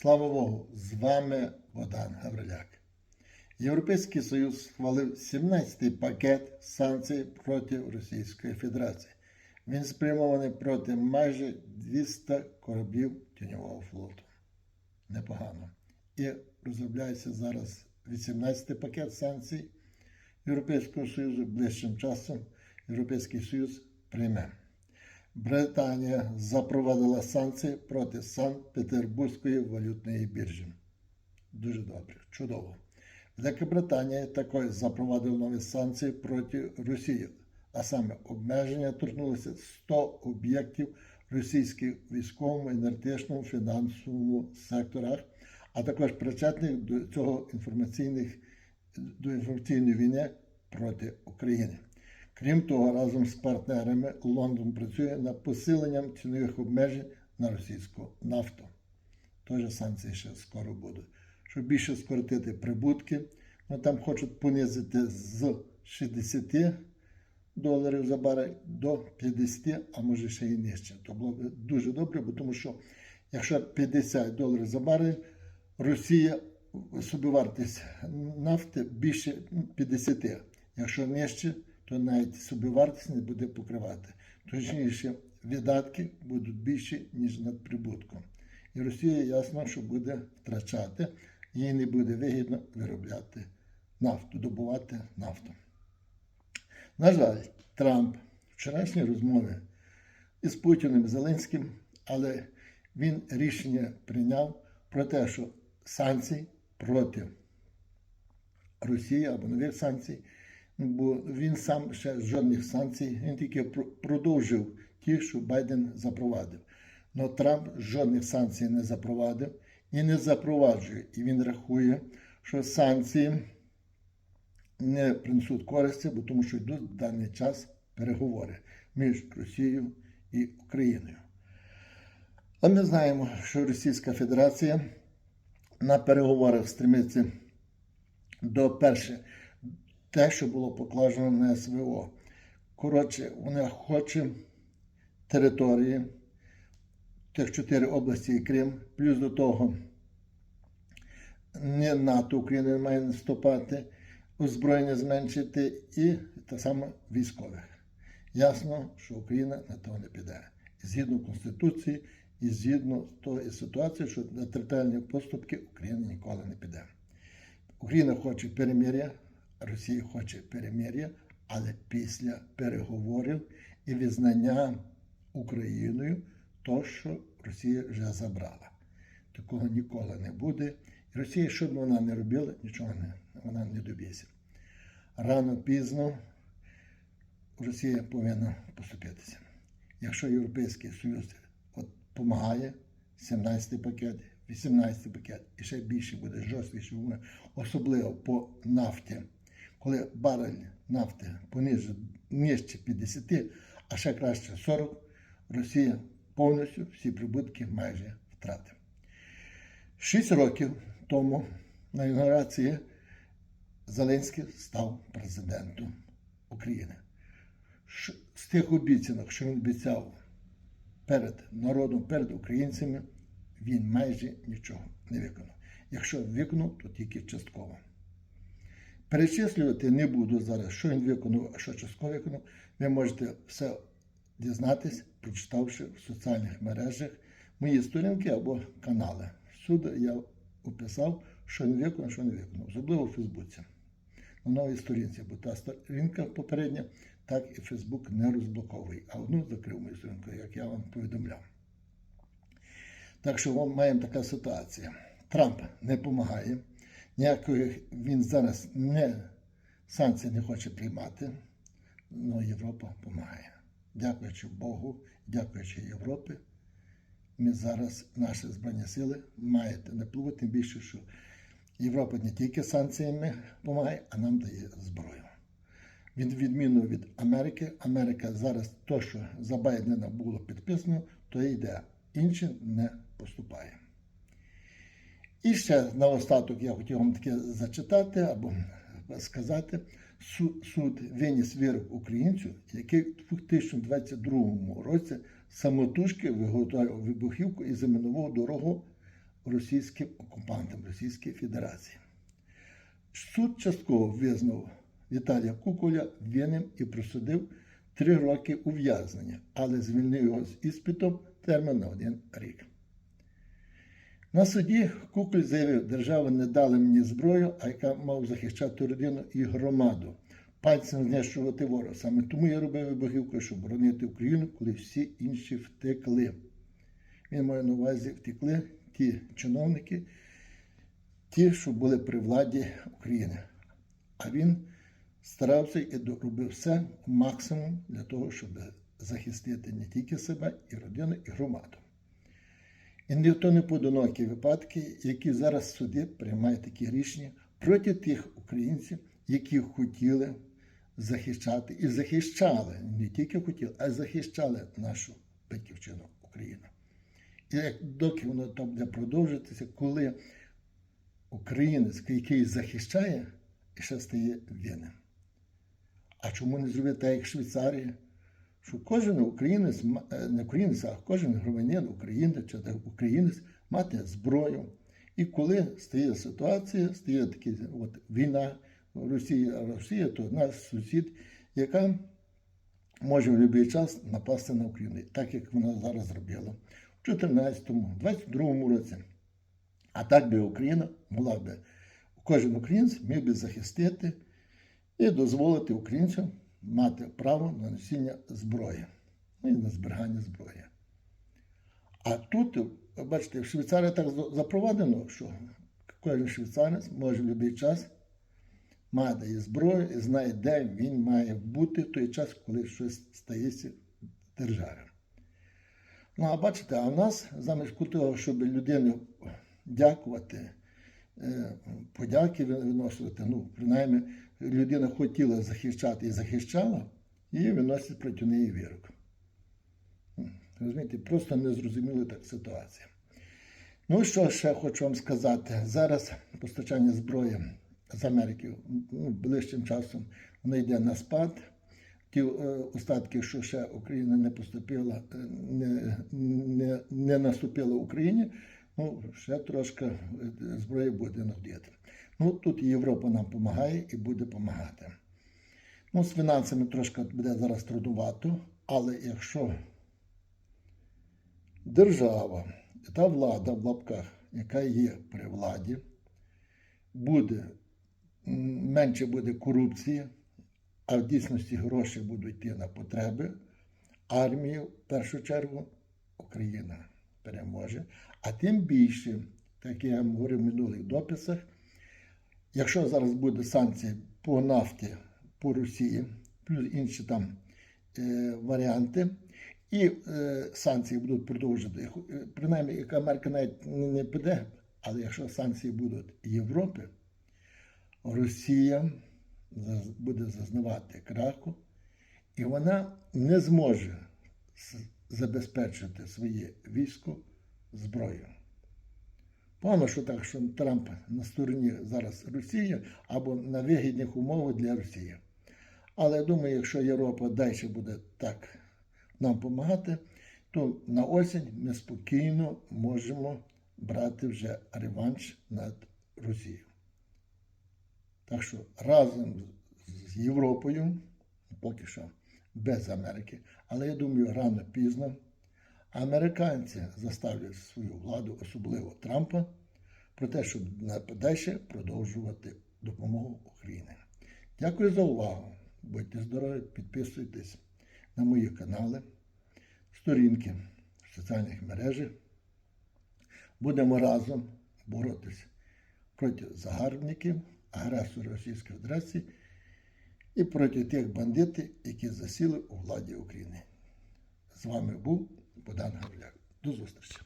Слава Богу, з вами Богдан Гавриляк. Європейський Союз схвалив 17-й пакет санкцій проти Російської Федерації. Він спрямований проти майже 200 кораблів тіньового флоту. Непогано. І розробляється зараз 18-й пакет санкцій Європейського Союзу. Ближчим часом Європейський Союз прийме. Британія запровадила санкції проти Санкт-Петербурзької валютної біржі. Дуже добре, чудово. Велика Британія також запровадила нові санкції проти Росії, а саме обмеження торкнулося 100 об'єктів російських військовому, енергетичному, фінансовому секторах, а також причетних до цього інформаційних до інформаційної війни проти України. Крім того, разом з партнерами Лондон працює над посиленням цінових обмежень на російську нафту. Тож санкції ще скоро будуть. Щоб більше скоротити прибутки, ну там хочуть понизити з 60 доларів за барель до 50, а може ще і нижче. То було б дуже добре, бо тому що якщо 50 доларів за барель, Росія собівартість нафти більше 50. Якщо нижче, то навіть собівартість не буде покривати. Точніше, видатки будуть більші, ніж над прибутком. І Росія ясно, що буде втрачати, їй не буде вигідно виробляти нафту, добувати нафту. На жаль, Трамп вчорашні розмови із Путіним Зеленським, але він рішення прийняв про те, що санкцій проти Росії або нових санкцій бо він сам ще жодних санкцій, він тільки продовжив ті, що Байден запровадив. Но Трамп жодних санкцій не запровадив і не запроваджує. І він рахує, що санкції не принесуть користі, бо тому що йдуть в даний час переговори між Росією і Україною. А ми знаємо, що Російська Федерація на переговорах стремиться до перше те, що було покладено на СВО. Коротше, вони хочуть території, тих чотири області і Крим, плюс до того не НАТО Україна не має наступати, озброєння зменшити і так само військових. Ясно, що Україна на того не піде. Згідно Конституції і згідно тої ситуації, що на територіальні поступки Україна ніколи не піде. Україна хоче перемир'я. Росія хоче перемир'я, але після переговорів і визнання Україною то, що Росія вже забрала. Такого ніколи не буде. І Росія, що б вона не робила, нічого не, вона не доб'ється. Рано пізно Росія повинна поступитися. Якщо Європейський Союз допомагає, 17-й пакет, 18-й пакет і ще більше буде жорсткіше, особливо по нафті коли барель нафти понижить нижче 50, а ще краще 40, Росія повністю всі прибутки майже втратить. Шість років тому на інаугурації Зеленський став президентом України. З тих обіцянок, що він обіцяв перед народом, перед українцями, він майже нічого не виконав. Якщо виконав, то тільки частково. Перечислювати не буду зараз, що він виконав, а що частково виконав. Ви можете все дізнатись, прочитавши в соціальних мережах мої сторінки або канали. Всюди я описав, що він виконав, що не виконав, особливо в Фейсбуці. На новій сторінці, бо та сторінка попередня, так і Фейсбук не розблоковує, а одну закрив мою сторінку, як я вам повідомляв. Так що маємо така ситуація. Трамп не допомагає. Ніякої він зараз не санкції не хоче приймати, але Європа допомагає. Дякуючи Богу, дякуючи Європі, ми зараз, наші Збройні Сили, мають напливу, тим більше, що Європа не тільки санкціями допомагає, а нам дає зброю. Від відміну від Америки, Америка зараз то, що за Байдена було підписано, то йде. Інше не поступає. І ще на остаток я хотів вам таке зачитати або сказати. Суд виніс вирок українцю, який у 2022 році самотужки виготовив вибухівку і замінував дорогу російським окупантам Російської Федерації. Суд частково визнав Віталія Куколя винним і присудив три роки ув'язнення, але звільнив його з іспитом термін на один рік. На суді Куколь заявив, держава не дала мені зброю, а яка мав захищати родину і громаду, пальцем знищувати ворога. Саме тому я робив вибухівку, щоб боронити Україну, коли всі інші втекли. Він має на увазі втекли ті чиновники, ті, що були при владі України. А він старався і робив все максимум для того, щоб захистити не тільки себе, і родину, і громаду. І ніхто не поодинокі випадки, які зараз суди приймають такі рішення проти тих українців, які хотіли захищати і захищали, не тільки хотіли, а захищали нашу батьківщину Україну. І як доки воно там буде продовжитися, коли українець, який захищає, і ще стає винним. А чому не зробити так, як Швейцарія? Що кожен українець, е, не українець, а кожен громадянин України чи українець мати зброю. І коли стає ситуація, стає такі, от, війна Росія, Росія то наш сусід, яка може в будь-який час напасти на Україну, так як вона зараз зробила в 14-му, 22-му році. А так би Україна могла би, кожен українець міг би захистити і дозволити українцям мати право на носіння зброї, ну і на зберігання зброї. А тут, бачите, в Швейцарії так за- запровадено, що кожен швейцарець може в будь-який час мати зброю і знає, де він має бути в той час, коли щось стається в державі. Ну, а бачите, а в нас замість того, щоб людину дякувати, подяки виносити, ну, принаймні, людина хотіла захищати і захищала, і виносять проти неї вирок. Розумієте, просто незрозуміла так ситуація. Ну, що ще хочу вам сказати. Зараз постачання зброї з Америки ну, ближчим часом воно йде на спад. Ті е, остатки, що ще Україна не поступила, е, не, не, не наступила Україні, ну, ще трошки е, зброї буде надіяти. Ну, тут Європа нам допомагає і буде допомагати. Ну, з фінансами трошки буде зараз трудновато, але якщо держава, та влада в лапках, яка є при владі, буде менше буде корупції, а в дійсності гроші будуть йти на потреби, армію, в першу чергу, Україна переможе. А тим більше, так я вам говорив в минулих дописах, якщо зараз буде санкції по нафті, по Росії, плюс інші там е, варіанти, і е, санкції будуть продовжувати. Е, Принаймні, як Америка навіть не не піде, але якщо санкції будуть Європи, Росія буде зазнавати краху, і вона не зможе забезпечити своє військо зброєю. Погано, що так, що Трамп на стороні зараз Росії або на вигідних умовах для Росії. Але я думаю, якщо Європа далі буде так нам допомагати, то на осінь ми спокійно можемо брати вже реванш над Росією. Так що разом з Європою, поки що без Америки, але я думаю, рано пізно американці заставлять свою владу, особливо Трампа, про те, щоб далі продовжувати допомогу Україні. Дякую за увагу. Будьте здорові, підписуйтесь на мої канали, сторінки в соціальних мережах. Будемо разом боротися проти загарбників, агресорів Російської Федерації і проти тих бандитів, які засіли у владі України. З вами був Богдан Гавляк. До зустрічі!